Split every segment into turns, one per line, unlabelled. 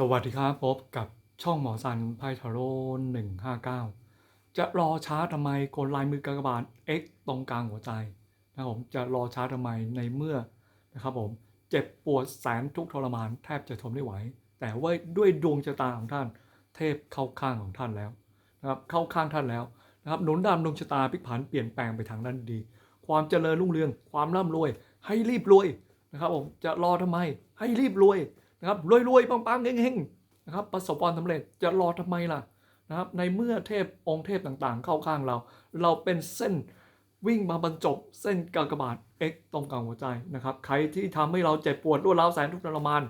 สวัสดีครับพบกับช่องหมอสันไพทาโร่หนึ่งห้าเก้าจะรอช้าทำไมกดลายมือกากบาท X ตรงกลางหัวใจนะครับผมจะรอช้าทำไมในเมื่อนะครับผมเจ็บปวดแสนทุกทรมานแทบจะทนไม่ไหว แต่ว่าด้วยดวงชะตาของท่าน เทพเข้าข้างของท่านแล้วนะครับเข้าข้างท่านแล้วนะครับหนุนดำดวงชะตาพลิกผันเปลี่ยนแปลงไปทางด้านดี ความเจริญรุ่งเรือง ความร่ำรวย ให้รีบรวยนะครับผมจะรอทำไมให้รีบรวย นะครับรวยๆปังๆเฮงๆนะครับประสบความสำเร็จจะรอทำไมล่ะนะครับในเมื่อเทพองค์เทพต่างๆ เข้าข้างเรา เราเป็นเส้นวิ่งมาบรรจบเส้นกากบาท X ตรงกลางหัวใจนะครับใครที่ทำให้เราเจ็บปวดรวดร้าวแสนทุกข์ทรมาน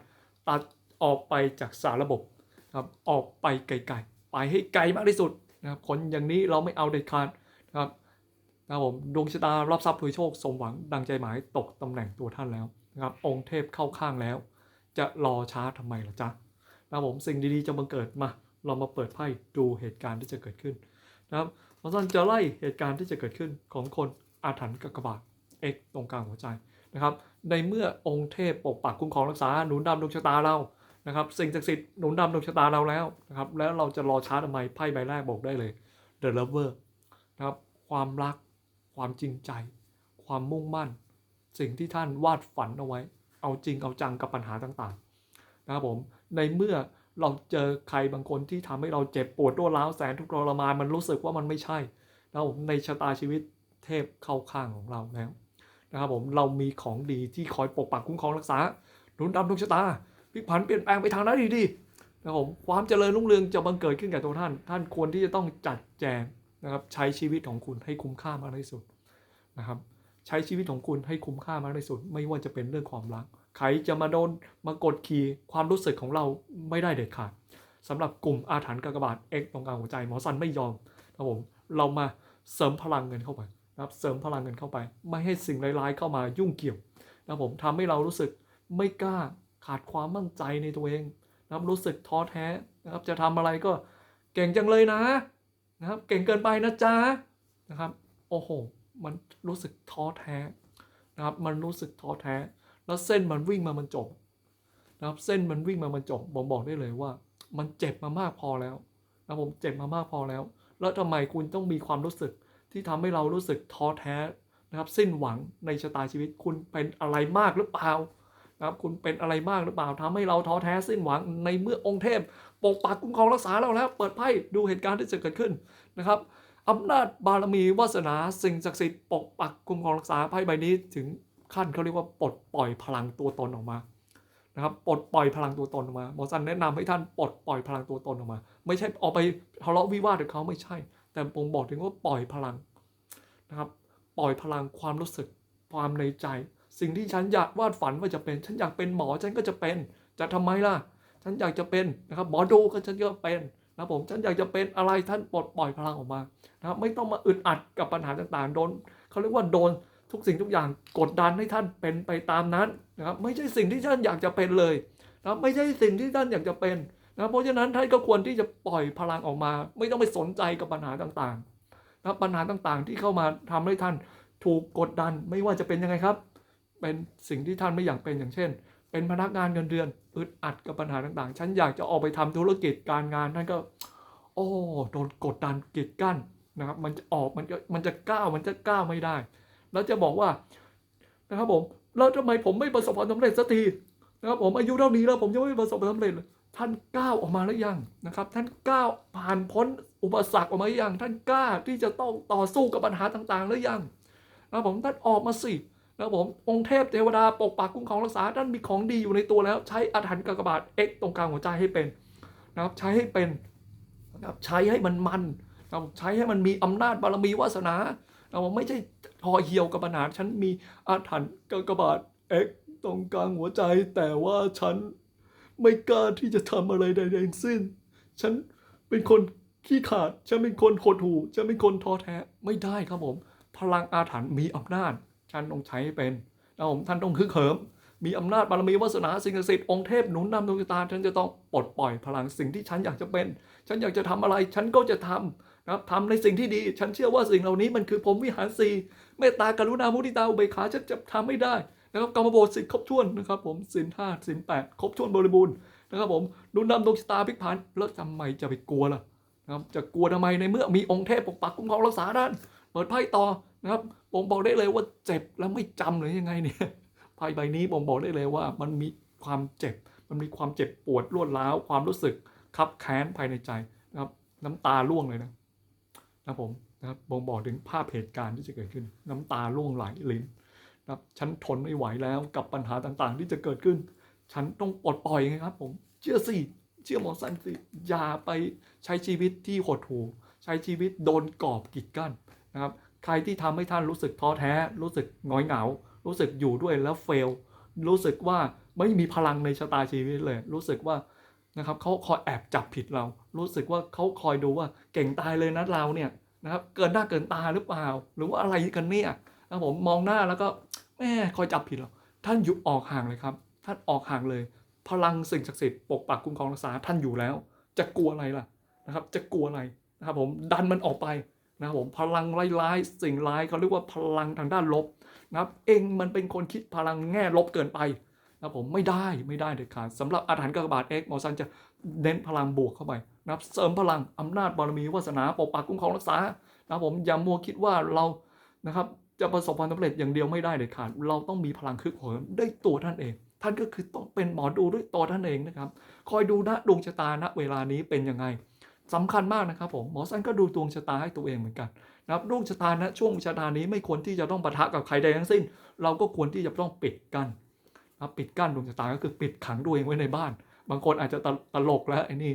ตัดออกไปจากสารระบบนะครับออกไปไกลๆ ไปให้ไกลมากที่สุดนะครับคนอย่างนี้เราไม่เอาเด็ดขาดนะครับนะครับผมดวงชะตารับทรัพย์รวยโชคสมหวังดังใจหมายตกตำแหน่งตัวท่านแล้วนะครับองค์เทพเข้าข้างแล้ว จะรอช้าทำไมล่ะจ๊ะนะครับผมสิ่งดีๆจะบังเกิดมาเรามาเปิดไพ่ดูเหตุการณ์ที่จะเกิดขึ้นนะครับเพราะฉะนั้นจะไล่เหตุการณ์ที่จะเกิดขึ้นของคนอาถรรพ์กากบาท X ตรงกลางหัวใจนะครับ ในเมื่อองค์เทพปกปักคุ้มครองรักษาหนุนดำดวงชะตาเรานะครับ สิ่งศักดิ์สิทธิ์หนุนดำดวงชะตาเราแล้วนะครับ แล้วเราจะรอช้าทำไมไพ่ใบแรกบอกได้เลย The Lover นะครับ ความรัก ความจริงใจ ความมุ่งมั่น สิ่งที่ท่านวาดฝันเอาไว้ เอาจริงเอาจังกับปัญหาต่างๆนะครับผมในเมื่อเราเจอใครบางคนที่ทำให้เราเจ็บปวดรวร้าวแสนทุกข์ทรมานมันรู้สึกว่ามันไม่ใช่นะครับผมในชะตาชีวิตเทพเข้าข้างของเราแล้วนะครับผมเรามีของดีที่คอยปกปักคุ้มครองรักษาหนุนดำดวงชะตาพลิกผันเปลี่ยนแปลงไปทางนั้นดีๆนะครับผมความเจริญรุ่งเรืองจะบังเกิดขึ้นกับตัวท่าน ท่านควรที่จะต้องจัดแจงนะครับใช้ชีวิตของคุณให้คุ้มค่ามากที่สุดนะครับ ใช้ชีวิตของคุณให้คุ้มค่ามากที่สุด ไม่ว่าจะเป็นเรื่องความรักใครจะมาโดนมากดขี่ความรู้สึกของเราไม่ได้เด็ดขาดสำหรับกลุ่มอาถรรพ์กากบาท X ตรงกลางหัวใจหมอสันไม่ยอมนะครับผมเรามาเสริมพลังเงินเข้าไปนะครับเสริมพลังเงินเข้าไป ไม่ให้สิ่งร้ายๆเข้ามายุ่งเกี่ยวนะครับผมทำให้เรารู้สึกไม่กล้าขาดความมั่นใจในตัวเองนะครับรู้สึกท้อแท้นะครับจะทำอะไรก็เก่งจังเลยนะนะครับเก่งเกินไปนะจ๊ะนะครับโอ้โห มันรู้สึกท้อแท้นะครับ มันรู้สึกท้อแท้ แล้วเส้นมันวิ่งมามันจบนะครับ เส้นมันวิ่งมามันจบผมบอกได้เลยว่า มันเจ็บมามากพอแล้วนะผมเจ็บมามากพอแล้ว แล้วทำไมคุณต้องมีความรู้สึกที่ทำให้เรารู้สึกท้อแท้นะครับสิ้นหวังในชะตาชีวิตคุณเป็นอะไรมากหรือเปล่านะครับคุณเป็นอะไรมากหรือเปล่าทำให้เราท้อแท้สิ้นหวังในเมื่อองค์เทพปกปักคุ้มครองรักษาเราแล้ว เปิดไพ่ดูเหตุการณ์ที่จะเกิดขึ้นนะครับ อำนาจบารมีวาสนาสิ่งศักดิ์สิทธิ์ปกปักคุ้มครองรักษาไพ่ใบนี้ถึงขั้นเขาเรียกว่าปลดปล่อยพลังตัวตนออกมานะครับปลดปล่อยพลังตัวตนออกมาหมอสันแนะนำให้ท่านปลดปล่อยพลังตัวตนออกมา ไม่ใช่ออกไปทะเลาะวิวาทกับเขาไม่ใช่ แต่ผมบอกถึงว่าปล่อยพลังนะครับปล่อยพลังความรู้สึกความในใจ สิ่งที่ฉันอยากวาดฝันว่าจะเป็น ฉันอยากเป็นหมอฉันก็จะเป็น จะทำไมล่ะ ฉันอยากจะเป็นนะครับหมอดูก็ฉันก็เป็น นะผมฉันอยากจะเป็นอะไรท่านปลดปล่อยพลังออกมานะครับไม่ต้องมาอึดอัดกับปัญหาต่างๆโดนเขาเรียกว่าโดนทุกสิ่งทุกอย่างกดดันให้ท่านเป็นไปตามนั้นนะครับไม่ใช่สิ่งที่ท่านอยากจะเป็นเลยนะไม่ใช่สิ่งที่ท่านอยากจะเป็นนะเพราะฉะนั้นท่านก็ควรที่จะปล่อยพลังออกมา ไม่ต้องไปสนใจกับปัญหาต่างๆนะปัญหาต่างๆที่เข้ามาทำให้ท่านถูกกดดันไม่ว่าจะเป็นยังไงครับ เป็นสิ่งที่ท่านไม่อยากเป็นอย่างเช่น เป็นพนักงานเงินเดือนอึดอัดกับปัญหาต่างๆ ฉันอยากจะออกไปทำธุรกิจการงานท่านก็ โอ้โดนกดดันกีดกั้นนะครับ มันจะออกมันจะมันจะก้าวมันจะก้าวไม่ได้ แล้วจะบอกว่านะครับผมแล้วทำไมผมไม่ประสบความสำเร็จสักทีนะครับผมอายุเท่านี้แล้วผมยังไม่ประสบความสำเร็จเลยท่านก้าวออกมาแล้วยังนะครับ ท่านก้าวผ่านพ้นอุปสรรคออกมาหรือยัง ท่านกล้าที่จะต้องต่อสู้กับปัญหาต่างๆหรือยังนะครับผมท่านออกมาสิ นะครับผมองค์เทพเทวดาปกปักคุ้มครองรักษาท่านมีของดีอยู่ในตัวแล้ว ใช้อาถรรพ์กากบาท X ตรงกลางหัวใจให้เป็นนะครับใช้ให้เป็นนะครับใช้ให้มันมันนะครับใช้ให้มันมีอำนาจบารมีวาสนาเราไม่ใช่ทอเหี่ยวกับปัญหาฉันมีอาถรรพ์กากบาทเอ็กตรงกลางหัวใจ แต่ว่าฉันไม่กล้าที่จะทำอะไรใดๆทั้งสิ้น ฉันเป็นคนขี้ขาด ฉันเป็นคนหดหู่ฉันเป็นคนท้อแท้ไม่ได้ครับผม พลังอาถรรพ์มีอำนาจ ฉันต้องใช้ให้เป็นนะผมท่านต้องฮึกเหิม มีอำนาจบารมีวาสนาสิ่งศักดิ์สิทธิ์องค์เทพหนุนนำดวงชะตา ฉันจะต้องปลดปล่อยพลังสิ่งที่ฉันอยากจะเป็น ฉันอยากจะทำอะไร ฉันก็จะทำนะครับทำในสิ่งที่ดี ฉันเชื่อว่าสิ่งเหล่านี้มันคือผมวิหารสีเมตตากรุณามุทิตาอุเบกขาฉันจะทำไม่ได้นะครับกรรมโบสิทธิ์ครบถ้วนนะครับผมสินห้าสินแปดครบถ้วนบริบูรณ์นะครับผมดูนนำดวงชะตาพลิกผันแล้วทำไมจะไปกลัวล่ะนะครับจะกลัวทำไมในเมื่อมีองค์เทพปกปักคุ้มครองรักษาด้านเปิดไพ่ต่อ นะครับผมบอกได้เลยว่าเจ็บแล้วไม่จำหรือยังไงเนี่ยไพ่ใบนี้ผมบอกได้เลยว่ามันมีความเจ็บ มันมีความเจ็บปวดรวดร้าวความรู้สึกคับแค้นภายในใจนะครับ น้ำตาร่วงเลยนะนะผมนะครับบ่งบอกถึงภาพเหตุการณ์ที่จะเกิดขึ้น น้ำตาร่วงไหลลิ้นนะครับฉันทนไม่ไหวแล้วกับปัญหาต่างๆ ที่จะเกิดขึ้น ฉันต้องปลดปล่อยไงครับ ผมเชื่อสิเชื่อหมอสันสิอย่าไปใช้ชีวิตที่หดหู่ใช้ชีวิตโดนกรอบกีดกั้นนะครับ ใครที่ทำให้ท่านรู้สึกท้อแท้ รู้สึกงอยเหงา รู้สึกอยู่ด้วยแล้วเฟล รู้สึกว่าไม่มีพลังในชะตาชีวิตเลย รู้สึกว่านะครับเขาคอยแอบจับผิดเรา รู้สึกว่าเขาคอยดูว่าเก่งตายเลยนะเราเนี่ยนะครับเกินหน้าเกินตาหรือเปล่า หรือว่าอะไรกันเนี่ยนะผมมองหน้าแล้วก็แม่คอยจับผิดเราท่านหยุดออกห่างเลยครับ ท่านออกห่างเลย พลังสิ่งศักดิ์สิทธิ์ปกปักคุ้มครองรักษาท่านอยู่แล้ว จะกลัวอะไรล่ะนะครับ จะกลัวอะไรนะครับผมดันมันออกไป นะครับผมพลังร้ายๆสิ่งร้ายเขาเรียกว่าพลังทางด้านลบนะครับเองมันเป็นคนคิดพลังแง่ลบเกินไปนะครับผมไม่ได้ไม่ได้เด็ดขาดสำหรับอาถรรพ์กากบาทเอ็กหมอซันจะเน้นพลังบวกเข้าไปนะครับเสริมพลังอำนาจบารมีวาสนาปกปักคุ้มครองรักษานะครับผมอย่ามัวคิดว่าเรานะครับจะประสบความสำเร็จอย่างเดียวไม่ได้เด็ดขาดเราต้องมีพลังคึกเหิมด้วยตัวท่านเอง ท่านก็คือต้องเป็นหมอดูด้วยตัวท่านเองนะครับ คอยดูนะดวงชะตาณเวลานี้เป็นยังไง สำคัญมากนะครับผมหมอสันก็ดูดวงชะตาให้ตัวเองเหมือนกันนะครับดวงชะตาณช่วงชะตานี้ไม่ควรที่จะต้องปะทะกับใครใดทั้งสิ้น เราก็ควรที่จะต้องปิดกั้นนะปิดกั้นดวงชะตาก็คือปิดขังตัวเองไว้ในบ้าน บางคนอาจจะตลกแล้วไอ้นี่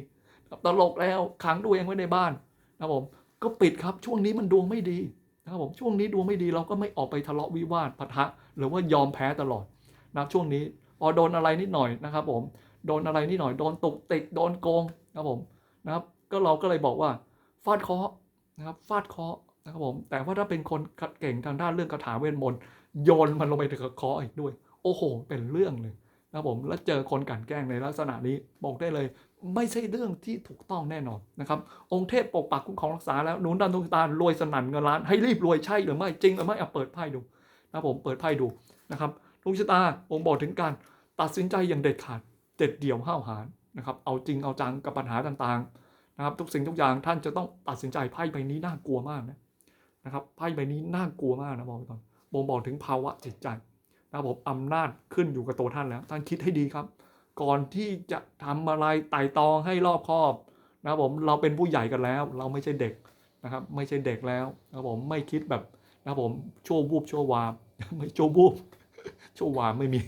ตลกแล้วขังตัวเองไว้ในบ้านนะครับผมก็ปิดครับช่วงนี้มันดวงไม่ดีนะครับผมช่วงนี้ดวงไม่ดีเราก็ไม่ออกไปทะเลาะวิวาทปะทะ หรือว่ายอมแพ้ตลอดนะครับช่วงนี้พอโดนอะไรนิดหน่อยนะครับผมโดนอะไรนิดหน่อยโดนตกติกโดนโกงนะครับผมนะครับ ก็เราก็เลยบอกว่าฟาดเคาะนะครับฟาดเคาะนะครับผมแต่ว่าถ้าเป็นคนเก่งทางด้านเรื่องคาถาเวทมนต์โยนมันลงไปถึงเคาะอีกด้วย โอ้โห เป็นเรื่องเลยนะครับผมแล้วเจอคนกลันแกล้งในลักษณะนี้บอกได้เลย ไม่ใช่เรื่องที่ถูกต้องแน่นอนนะครับ องค์เทพปกปักคุ้มครองรักษาแล้วหนุนดันดวงตารวยสนั่นเงินล้านให้รีบรวยใช่หรือไม่จริงหรือไม่เอาเปิดไพ่ดูนะครับผมเปิดไพ่ดูนะครับดวงชะตาผมบอกถึงการตัดสินใจอย่างเด็ดขาดเด็ดเดี่ยวห้าวหาญนะครับเอาจริงเอาจังกับปัญหาต่างๆ นะครับทุกสิ่งทุกอย่างท่านจะต้องตัดสินใจไพ่ใบนี้น่ากลัวมากนะนะครับไพ่ใบนี้น่ากลัวมากนะบอกไว้ก่อนบ่งบอกถึงภาวะจิตใจนะครับผมอำนาจขึ้นอยู่กับตัวท่านแล้ว ท่านคิดให้ดีครับ ก่อนที่จะทำอะไรไต่ตองให้รอบคอบนะครับผมเราเป็นผู้ใหญ่กันแล้ว เราไม่ใช่เด็กนะครับ ไม่ใช่เด็กแล้วนะครับผมไม่คิดแบบนะครับผมชั่ววูบชั่ววามไม่ชั่ววูบชั่ววามไม่มี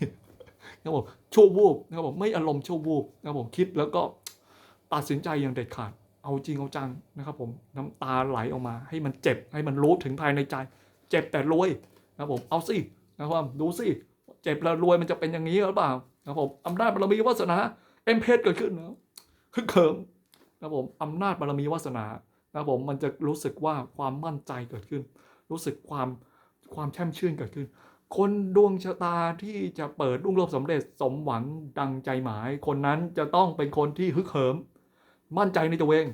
นะครับผมชั่ววูบนะครับผมไม่อารมณ์ชั่ววูบนะครับผมคิดแล้วก็ ตัดสินใจอย่างเด็ดขาด เอาจริงเอาจังนะครับผมน้ำตาไหลออกมา ให้มันเจ็บให้มันรู้ถึงภายในใจ เจ็บแต่รวยนะครับผมเอาสินะครับดูสิเจ็บแล้วรวยมันจะเป็นอย่างนี้หรือเปล่านะครับผมอำนาจบารมีวาสนาเอ็มเพสเกิดขึ้นนะฮึกเขิมนะครับผมอำนาจบารมีวาสนานะครับผมมันจะรู้สึกว่าความมั่นใจเกิดขึ้น รู้สึกความความแช่มชื่นเกิดขึ้น คนดวงชะตาที่จะเปิดรุ่งโรจน์สำเร็จสมหวังดังใจหมาย คนนั้นจะต้องเป็นคนที่ฮึกเหิม มั่นใจในตัวเอง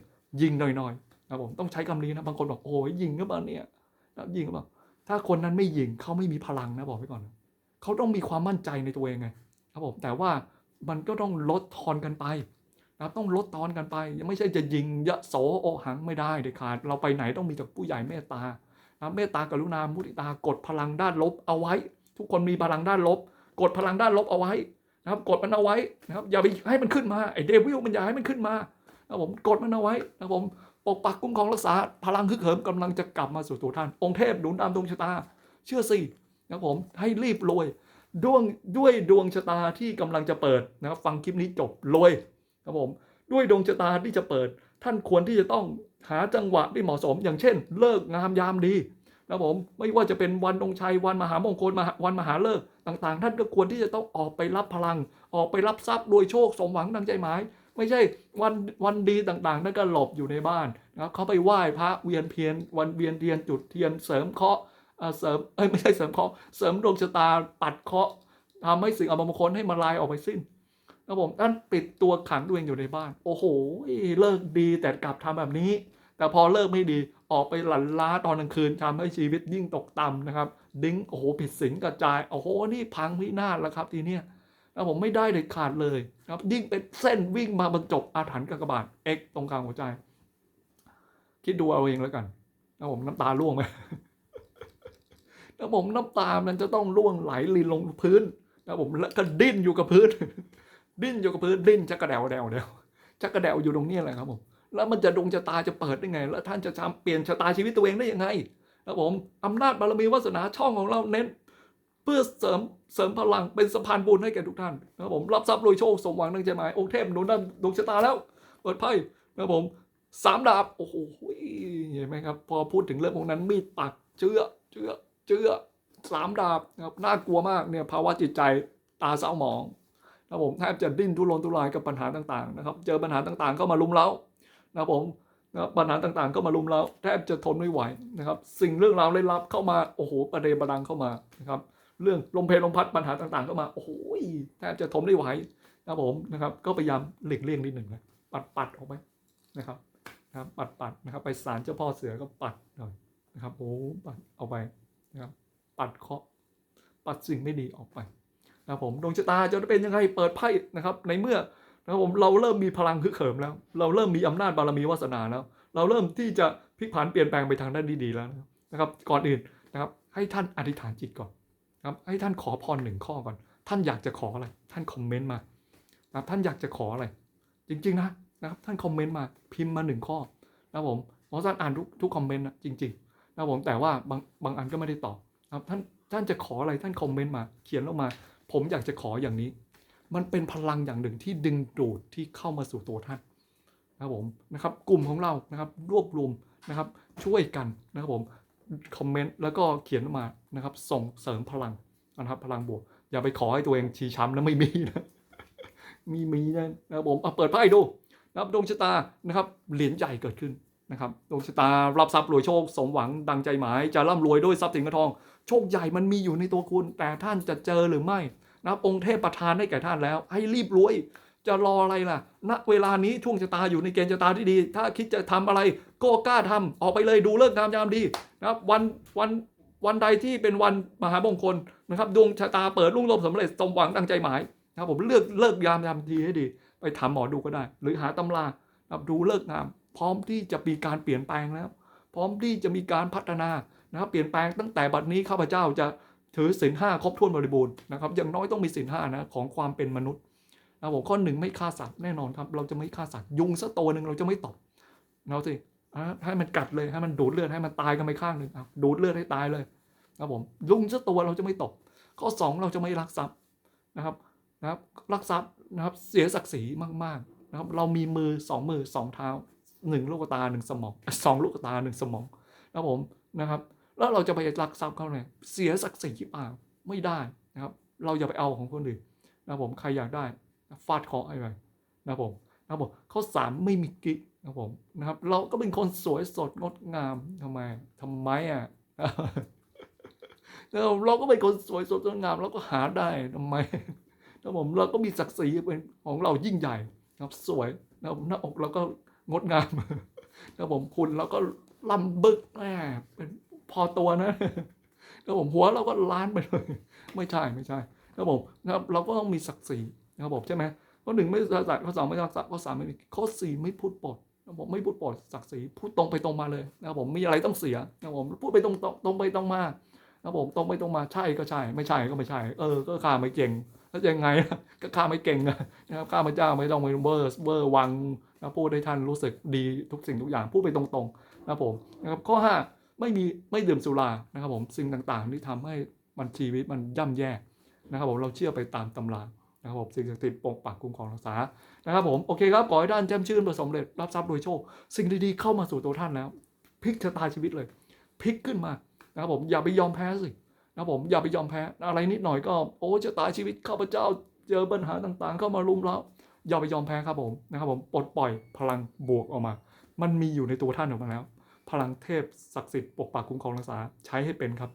ยิงหน่อยๆนะผมต้องใช้คำนี้นะบางคนบอกโอ้ยยิงก็มาเนี่ยนะยิงก็มาถ้าคนนั้นไม่ยิงเขาไม่มีพลังนะบอกไว้ก่อนเขาต้องมีความมั่นใจในตัวเองไงครับผมแต่ว่ามันก็ต้องลดทอนกันไปนะครับต้องลดทอนกันไปยังไม่ใช่จะยิงยะโสโอหังไม่ได้เด็ดขาดเราไปไหนต้องมีจากผู้ใหญ่เมตตานะเมตตากรุณามุทิตากดพลังด้านลบเอาไว้ ทุกคนมีพลังด้านลบ กดพลังด้านลบเอาไว้นะครับกดมันเอาไว้นะครับอย่าไปให้มันขึ้นมาไอเดวิลมันอย่าให้มันขึ้นมา นะครับผมกดมันเอาไว้นะครับผมปกปักคุ้มครองรักษา พลังคึกเหิมกำลังจะกลับมาสู่ตัวท่าน องค์เทพหนุนตามดวงชะตา เชื่อสินะครับผมให้รีบรวยดวงด้วยดวงชะตาที่กำลังจะเปิดนะครับฟังคลิปนี้จบรวยครับผมด้วยดวงชะตาที่จะเปิด ท่านควรที่จะต้องหาจังหวะที่เหมาะสม อย่างเช่น เลิกงามยามดีนะผมไม่ว่าจะเป็นวันองชัยวันมหามงคลวันมหาเลิกต่างๆ ท่านก็ควรที่จะต้องออกไปรับพลัง ออกไปรับทรัพย์โดยโชคสมหวังดังใจหมาย ไม่ใช่วันวันดีต่างๆนั่นก็หลบอยู่ในบ้านนะครับเขาไปไหว้พระเวียนเพียนวันเวียนเทียนจุดเทียนเสริมเคาะเสริมเอ้ยไม่ใช่เสริมเคาะเสริมดวงชะตาปัดเคาะห์ทำให้สิ่งอมงคลให้มาลายออกไปสิ้นนะผมท่านปิดตัวขังตัวเองอยู่ในบ้าน โอ้โหเลิกดีแต่กลับทำแบบนี้ แต่พอเลิกไม่ดีออกไปหลั่นล้าตอนกลางคืนทำให้ชีวิตยิ่งตกต่ำนะครับ ดิ้งโอ้โหผิดศีลกระจายโอ้โหนี่พังพินาศแล้วครับทีเนี้ย นะผมไม่ได้เด็ดขาดเลยครับยิ่งเป็นเส้นวิ่งมาบรรจบอาถรรพ์กากบาท x ตรงกลางหัวใจ คิดดูเอาเองแล้วกันนะผมน้ำตาร่วงไหมนะผมน้ำตามันจะต้องร่วงไหลลินลงพื้นนะผมแล้วก็ดิ้นอยู่กับพื้น ดิ้นอยู่กับพื้นดิ้นชักกระเดวเดวเดวชักกระเดวอยู่ตรงนี้แหละครับผมแล้วมันจะดวงชะตาจะเปิดได้ไง แล้วท่านจะทำเปลี่ยนชะตาชีวิตตัวเองได้ยังไงนะผมอำนาจบารมีวาสนาช่องของเราเน้น เพื่อเสริมเสริมพลังเป็นสะพานบุญให้แก่ทุกท่านนะครับผมรับทรัพย์รวยโชคสมหวังดังใจหมายองค์เทพหนุนนดวงชะตาแล้ว เปิดไพ่นะครับผมสามดาบโอ้โหเห็นไหมครับ พอพูดถึงเรื่องพวกนั้นมีดปักเจือเจือเจือสามดาบนะครับน่ากลัวมากเนี่ยภาวะจิตใจตาเศร้าหมองนะครับผมแทบจะดิ้นทุรนทุรายกับปัญหาต่างๆนะครับ เจอปัญหาต่างๆเข้ามาลุมเล้านะครับผมนะปัญหาต่างๆ ก็มาลุมเล้าแทบจะทนไม่ไหวนะครับ สิ่งเรื่องราวเล่นลับเข้ามาโอ้โหประเดประดังเข้ามานะครับ เรื่องลมเพลลมพัดปัญหาต่างๆเข้ามาโอ้โหแทบจะทนไม่ไหวนะผมนะครับก็พยายามหลีกเลี่ยงนิดหนึ่งนะปัดปัดออกไปนะครับนะครับปัดปัดนะครับ ไปศาลเจ้าพ่อเสือก็ปัดหน่อยนะครับโอ้ปัดเอาไปนะครับปัดเคาะปัดสิ่งไม่ดีออกไปนะครับผมดวงชะตาจะเป็นยังไงเปิดไพ่นะครับ ในเมื่อนะครับผมเราเริ่มมีพลังคึกเขิมแล้ว เราเริ่มมีอำนาจบารมีวาสนาแล้ว เราเริ่มที่จะพลิกผันเปลี่ยนแปลงไปทางด้านดีๆแล้วนะครับ ก่อนอื่นนะครับ ให้ท่านอธิษฐานจิตก่อน ครับให้ท่านขอพรหนึ่งข้อก่อน ท่านอยากจะขออะไร ท่านคอมเมนต์มานะครับท่านอยากจะขออะไร จริง ๆ นะนะครับท่านคอมเมนต์มาพิมพ์มาหนึ่งข้อนะครับผมหมอสันอ่านทุกทุกคอมเมนต์นะจริงๆนะครับผมแต่ว่าบางบางอันก็ไม่ได้ตอบนะครับท่านท่านจะขออะไรท่านคอมเมนต์มาเขียนลงมา ผมอยากจะขออย่างนี้ มันเป็นพลังอย่างหนึ่งที่ดึงดูดที่เข้ามาสู่ตัวท่านนะครับผมนะครับกลุ่มของเรานะครับรวบรวมนะครับช่วยกันนะครับผม คอมเมนต์แล้วก็เขียนมานะครับ ส่งเสริมพลังนะครับ พลังบวก อย่าไปขอให้ตัวเองชี้ช้ำนะไม่มีนะมีมีนะนะครับผมเอาเปิดไพ่ดูนะครับดวงชะตานะครับเหรียญใหญ่เกิดขึ้นนะครับดวงชะตารับทรัพย์รวยโชค สมหวังดังใจหมาย จะร่ำรวยด้วยทรัพย์สินเงินทอง โชคใหญ่มันมีอยู่ในตัวคุณ แต่ท่านจะเจอหรือไม่นะครับองค์เทพประทานให้แก่ท่านแล้ว ให้รีบรวย จะรออะไรล่ะ ณ เวลานี้ช่วงชะตาอยู่ในเกณฑ์ชะตาที่ดี ถ้าคิดจะทำอะไรก็กล้าทำออกไปเลยดูเลิกงามยามดีนะครับ วันวันวันใดที่เป็นวันมหามงคลนะครับ ดวงชะตาเปิดรุ่งโรจน์สำเร็จสมหวังดังใจหมายนะครับผมเลือกเลิกยามยามดีให้ดี ไปถามหมอดูก็ได้ หรือหาตำรานะครับดูเลิกงาม พร้อมที่จะมีการเปลี่ยนแปลงแล้ว พร้อมที่จะมีการพัฒนานะครับเปลี่ยนแปลงตั้งแต่บัดนี้ข้าพเจ้าจะถือศีลห้าครบถ้วนบริบูรณ์นะครับอย่างน้อยต้องมีศีลห้านะของความเป็นมนุษย์ นะครับผมข้อหนึ่งไม่ฆ่าสัตว์แน่นอนครับ เราจะไม่ฆ่าสัตว์ยุงสักตัวหนึ่งเราจะไม่ตบเราสิให้มันกัดเลยให้มันดูดเลือดให้มันตายกันไปข้างหนึ่งดูดเลือดให้ตายเลยนะครับผมยุงสักตัวเราจะไม่ตบข้อสองเราจะไม่ลักทรัพย์นะครับนะครับลักทรัพย์นะครับเสียศักดิ์ศรีมากๆนะครับเรามีมือสองมือสองเท้าหนึ่งลูกตาหนึ่งสมองสองลูกตาหนึ่งสมองนะครับผมนะครับแล้วเราจะไปลักทรัพย์เขาเนี่ยเสียศักดิ์ศรีเปล่าไม่ได้นะครับเราอย่าไปเอาของคนอื่นนะครับผมใครอยากได้ ฟาดเคาะให้ไปนะผมนะผมข้อสามไม่มีกิ๊กนะผมนะครับ เราก็เป็นคนสวยสดงดงามทำไมทำไมอะเราเราก็เป็นคนสวยสดงดงามเราก็หาได้ทำไมนะผมเราก็มีศักดิ์ศรีเป็นของเรายิ่งใหญ่นะครับสวยนะครับหน้าอกเราก็งดงามนะผมคุณเราก็ลำบึกแหมเป็นพอตัวนะนะผมหัวเราก็ล้านไปเลย ไม่ใช่ไม่ใช่นะผมนะครับเราก็ต้องมีศักดิ์ศรี นะครับผมใช่ไหมข้อหนึ่งไม่ศักดิ์ข้อสองไม่ศักดิ์ศรีข้อสามไม่มีข้อสี่ไม่พูดปดนะครับผมไม่พูดปดศักดิ์ศรีพูดตรงไปตรงมาเลยนะครับผมมีอะไรต้องเสียนะครับผมพูดไปตรงตรงไปตรงมานะครับผมตรงไปตรงมาใช่ก็ใช่ ไม่ใช่ก็ไม่ใช่ เออ ก็ข้าไม่เก่งแล้วยังไงก็ข้าไม่เก่งนะครับข้าพเจ้าไม่ต้องไปเบอร์เบอร์วังนะพูดให้ท่านรู้สึกดีทุกสิ่งทุกอย่างพูดไปตรงๆนะครับผมนะครับข้อห้าไม่มีไม่ดื่มสุรานะครับผมสิ่งต่างๆที่ทำให้มันชีวิตมันย่ำแย่นะครับผมเราเชื่อไปตามตำรา นะครับผมสิ่งศักดิ์สิทธิ์ปกปักคุ้มครองรักษานะครับผมโอเคครับขอให้ท่านแจ่มชื่นประสบเร็จรับทรัพย์โดยโชค สิ่งดีๆเข้ามาสู่ตัวท่านแล้วพลิกชะตาชีวิตเลยพลิกขึ้นมานะครับผมอย่าไปยอมแพ้สินะครับผมอย่าไปยอมแพ้อะไรนิดหน่อยก็โอ้ชะตาชีวิตข้าพเจ้าเจอปัญหาต่างๆ เข้ามารุมเราอย่าไปยอมแพ้ครับผมนะครับผมปลดปล่อยพลังบวกออกมา มันมีอยู่ในตัวท่านออกมาแล้ว พลังเทพศักดิ์สิทธิ์ปกปักคุ้มครองรักษาใช้ให้เป็นครับ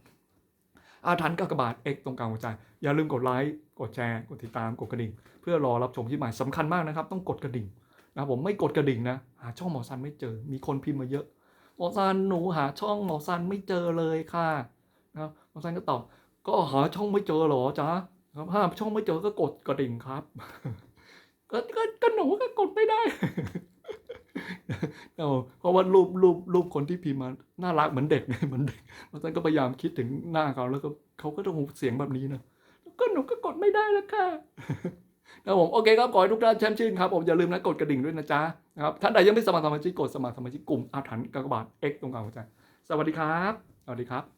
อาถรรพ์กากบาท X ตรงกลางหัวใจ อย่าลืมกดไลค์ กดแชร์ กดติดตาม กดกระดิ่ง เพื่อรอรับชมที่ใหม่สำคัญมากนะครับ ต้องกดกระดิ่งนะผมไม่กดกระดิ่งนะหาช่องหมอซันไม่เจอ มีคนพิมพ์มาเยอะ หมอซันหนูหาช่องหมอซันไม่เจอเลยค่ะนะครับหมอซันก็ตอบก็หาช่องไม่เจอหรอจ๊ะครับห้าช่องไม่เจอก็กดกระดิ่งครับ ก็ก็หนูก็กดไม่ได้ เพราะว่ารูปรูปรูปคนที่พิมพ์มาน่ารักเหมือนเด็กเหมือนเด็กเพราะฉะนั้นก็พยายามคิดถึงหน้าเขาแล้วก็เขาก็ต้องเสียงแบบนี้นะก็หนูก็กดไม่ได้แล้วค่ะครับผมโอเคครับขอให้ทุกท่านแช่มชื่นครับผมอย่าลืมนะกดกระดิ่งด้วยนะจ๊ะนะครับท่านใดยังไม่สมัครสมาชิกกดสมัครสมาชิกกลุ่มอาถรรพ์กากบาท X ตรงกลางหัวใจสวัสดีครับ สวัสดีครับ